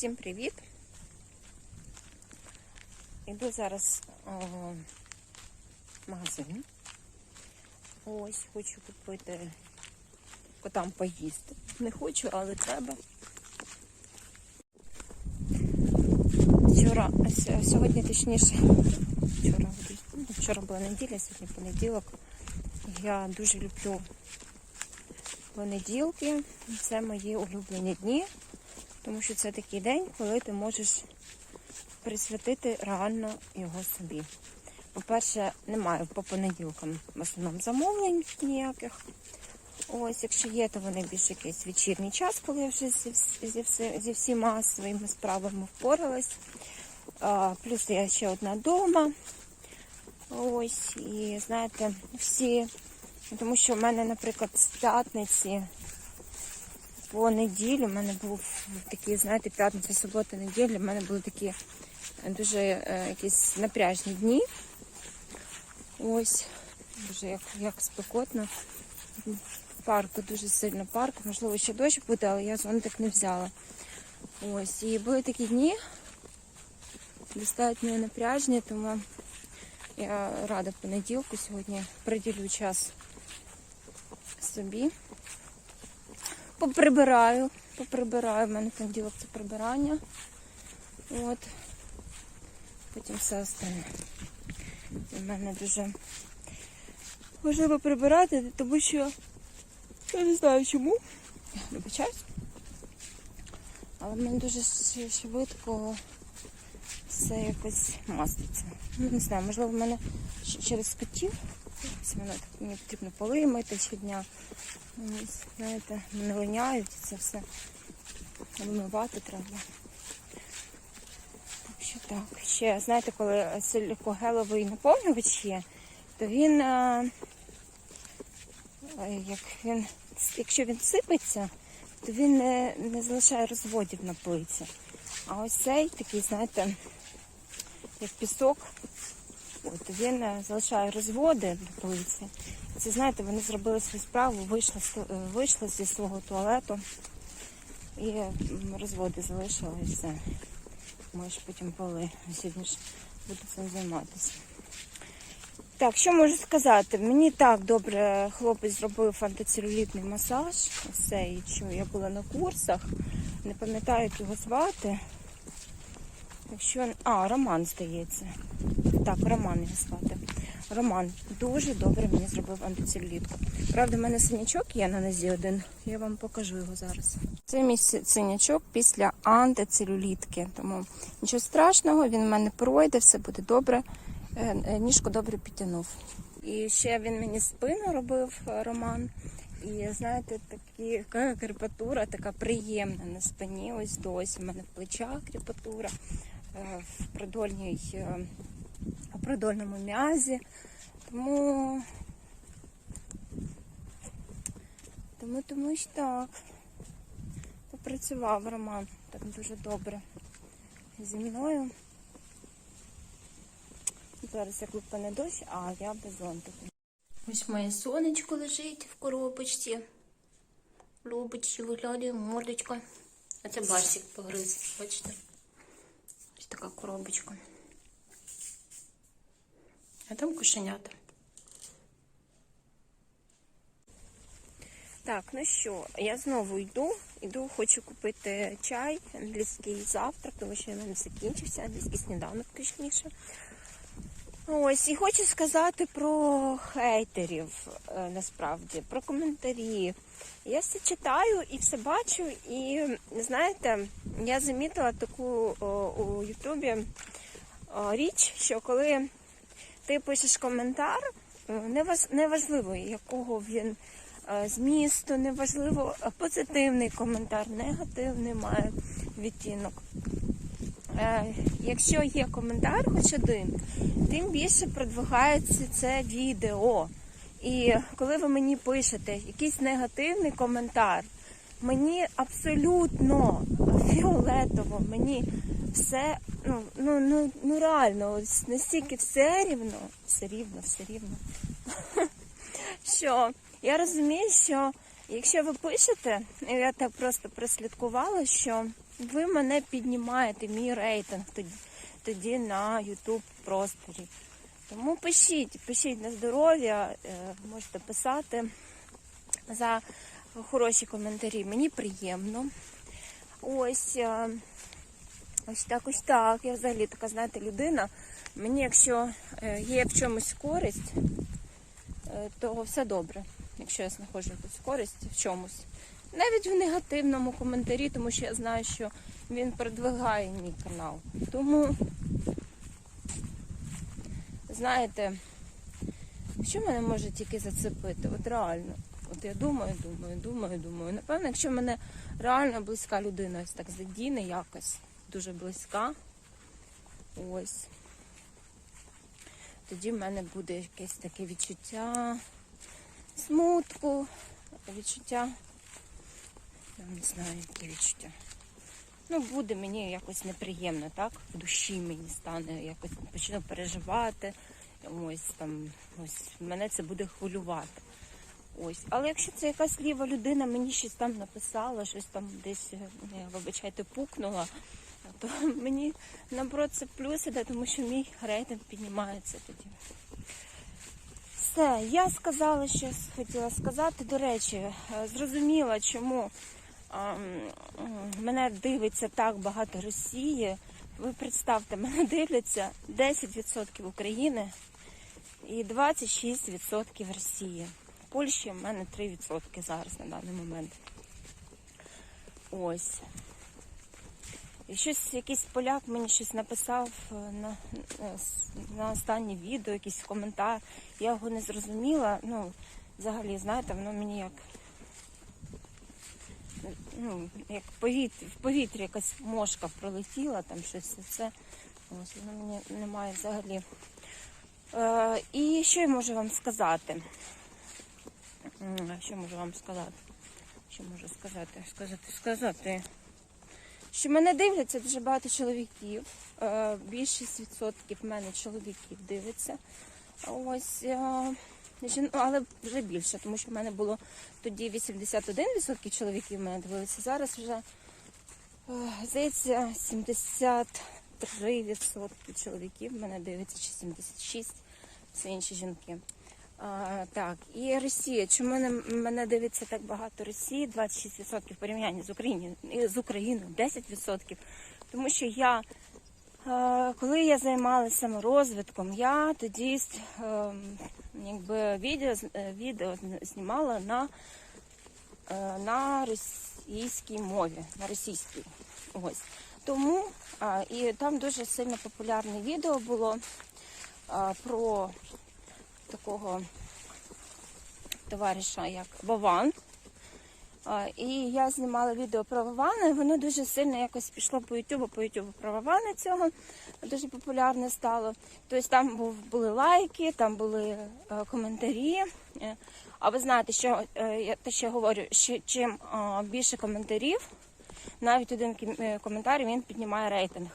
Всім привіт! Іду зараз о, в магазин. Ось хочу купити котам поїсти. Не хочу, але треба. Вчора, сьогодні точніше, вчора, вчора була неділя, сьогодні понеділок. Я дуже люблю понеділки. Це мої улюблені дні. Тому що це такий день, коли ти можеш присвятити реально його собі. По-перше, немає по понеділкам в основному замовлень ніяких. Ось, якщо є, то вони більш якийсь вечірній час, коли я вже зі, зі, зі всіма своїми справами впоралась. А, плюс я ще одна вдома. Ось, і знаєте, всі. Тому що в мене, наприклад, з п'ятниці по неділі в мене був такий, знаєте, п'ятниця, субота, неділя, в мене були такі дуже е, якісь напряжні дні. Ось, дуже як, як спекотно. Парку дуже сильно парк. Можливо, ще дощ буде, але я зонтик не взяла. Ось, і були такі дні достатньо напряжні, тому я рада понеділку сьогодні приділю час собі поприбираю, поприбираю. У мене понеділок це прибирання. От. Потім все остальне. У мене дуже важливо прибирати, тому що я не знаю чому. Вибачаюсь. Але в мене дуже швидко все якось маститься. Ну, не знаю, можливо, в мене через котів. Мені потрібно поли мити щодня. Знаєте, не линяють це все. Вимивати треба. Так що так. Ще, знаєте, коли силікогеловий наповнювач є, то він, е, е, як він, якщо він сипеться, то він не, не залишає розводів на плиці. А ось цей такий, знаєте, як пісок, от, він е, залишає розводи на плиці. Це знаєте, вони зробили свою справу, вийшли, е, вийшли зі свого туалету і розводи залишили і все. Можеш потім поли. Сьогодні ж буду цим займатися. Так, що можу сказати? Мені так добре хлопець зробив антицелюлітний масаж. Все, і що я була на курсах. Не пам'ятаю, як його звати. Якщо... А, Роман, здається. Так, Роман його звати. Роман дуже добре мені зробив антицелюлітку. Правда, в мене синячок є на нозі один. Я вам покажу його зараз. Це мій синячок після антицелюлітки. Тому нічого страшного, він в мене пройде, все буде добре. Е, е, Ніжку добре підтягнув. І ще він мені спину робив е, Роман. І знаєте, такі, крепатура, така приємна на спині. Ось досі. У мене в плечах крепатура, в продольній, е, у продольному м'язі. Тому, тому, тому що так. Попрацював Роман так дуже добре зі мною. Зараз як випане дощ, а я без зонтику. Ось моє сонечко лежить в коробочці. Любочці виглядає мордочка. А це барсик погриз, бачите? Така коробочка. А там кошенята. Так, ну що, я знову йду. Йду, хочу купити чай, англійський завтрак, тому що в мене закінчився, англійський сніданок, точніше. Ось, і хочу сказати про хейтерів, е, насправді, про коментарі. Я все читаю і все бачу, і знаєте, я замітила таку о, у Ютубі річ, що коли ти пишеш коментар, е, неважливо, якого він е, змісту, неважливо позитивний коментар, негативний має відтінок. Якщо є коментар, хоч один, тим більше продвигається це відео. І коли ви мені пишете якийсь негативний коментар, мені абсолютно фіолетово, мені все, ну, ну, ну, ну реально, ось настільки все рівно, все рівно, все рівно. Що я розумію, що якщо ви пишете, я так просто прослідкувала, що ви мене піднімаєте, мій рейтинг тоді, тоді на YouTube просторі. Тому пишіть, пишіть на здоров'я, е, можете писати за хороші коментарі. Мені приємно. Ось, е, ось так, ось так. Я взагалі така, знаєте, людина. Мені, якщо е, є в чомусь користь, то все добре. Якщо я знаходжу якусь користь в чомусь. Навіть в негативному коментарі, тому що я знаю, що він продвигає мій канал. Тому, знаєте, що мене може тільки зацепити? От реально. От я думаю, думаю, думаю, думаю. Напевно, якщо мене реально близька людина ось так задіне якось, дуже близька, ось, тоді в мене буде якесь таке відчуття смутку, відчуття. Я не знаю, яке відчуття. Ну, буде мені якось неприємно, так? В душі мені стане, якось почну переживати. Ось там, ось мене це буде хвилювати. Ось. Але якщо це якась ліва людина, мені щось там написала, щось там десь, е, вибачайте, пукнула, то мені наоборот це плюс іде, тому що мій рейтинг піднімається тоді. Все, я сказала, що хотіла сказати. До речі, е, зрозуміла, чому мене дивиться так багато Росії. Ви представте, мене дивляться 10% України і 26% Росії. В Польщі в мене 3% зараз на даний момент. Ось. І щось, якийсь поляк мені щось написав е, на, на останнє відео, якийсь коментар. Я його не зрозуміла. Ну, взагалі, знаєте, воно мені як. Ну, як повітря, в повітрі якась мошка пролетіла, там щось це. Воно мені немає взагалі. Е, і що я можу вам сказати? Що можу вам сказати? Що можу сказати? Сказати, сказати. Що мене дивляться дуже багато чоловіків. Е, Більшість відсотків в мене чоловіків дивиться. Ось, е, але вже більше, тому що в мене було тоді 81% чоловіків мене дивилися. Зараз вже, е, здається, 73% чоловіків мене дивиться, чи 76%, все інші жінки. А, так, і Росія. Чому мене, мене дивиться так багато Росії? 26% в порівнянні з Україною, з Україною 10%. Тому що я, коли я займалася саморозвитком, я тоді е, якби відео, е, відео знімала на, е, на російській мові, на російській. Ось. Тому і там дуже сильно популярне відео було про такого товариша, як Вован. І я знімала відео про Вована, і воно дуже сильно якось пішло по Ютубу, по Ютубу про Вована цього. Дуже популярне стало. Тобто там були лайки, там були е, коментарі. Е, А ви знаєте, що е, я те, я говорю, що чим більше коментарів, навіть один коментар він піднімає рейтинг.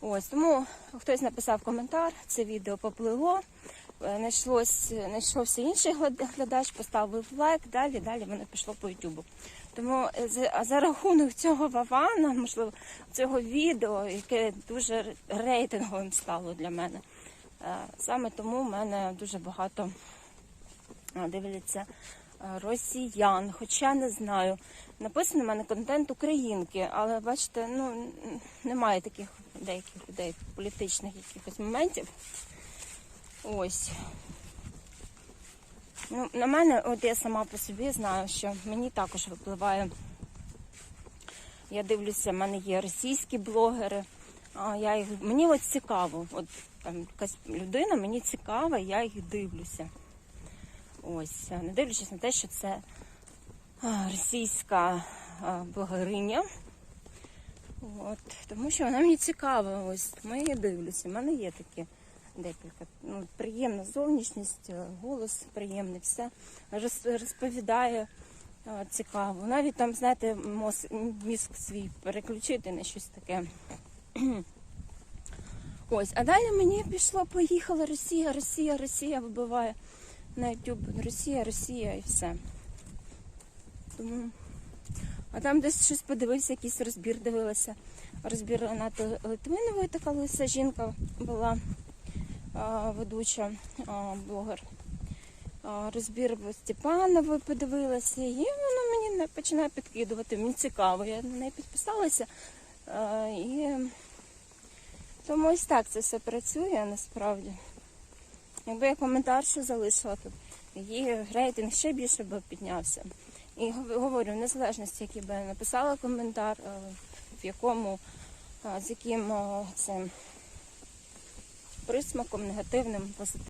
Ось тому хтось написав коментар, це відео поплило. Е, Знайшлось, знайшовся інший глядач, поставив лайк, далі, далі воно пішло по Ютубу. Тому е, за, рахунок цього Вавана, можливо, цього відео, яке дуже рейтинговим стало для мене. е, Саме тому в мене дуже багато е, дивляться е, росіян. Хоча не знаю. Написано в мене контент українки, але бачите, ну немає таких деяких людей політичних якихось моментів. Ось. Ну, на мене, от я сама по собі знаю, що мені також випливає. Я дивлюся, в мене є російські блогери. А я їх, мені от цікаво. От там якась людина, мені цікава, я їх дивлюся. Ось, не дивлячись на те, що це російська блогериня. От, тому що вона мені цікава. Ось тому я її дивлюся. У мене є такі декілька. Ну, приємна зовнішність, е, голос приємний, все Роз- розповідає е, цікаво. Навіть там, знаєте, мозг, мізк свій переключити на щось таке. Ось, а далі мені пішло, поїхала Росія, Росія, Росія вибиває на YouTube. Росія, Росія і все. Тому А там десь щось подивився, якийсь розбір дивилася. Розбір Ренати Литвинової, така лиса жінка була ведуча, блогер. Розбір Степанової подивилася, і воно мені починає підкидувати. Мені цікаво, я на неї підписалася. І тому ось так це все працює насправді. Якби я коментар ще залишила, то її рейтинг ще більше би піднявся. І говорю, в незалежності, який би я написала коментар, в якому, з яким цим присмаком, негативним, позитивним.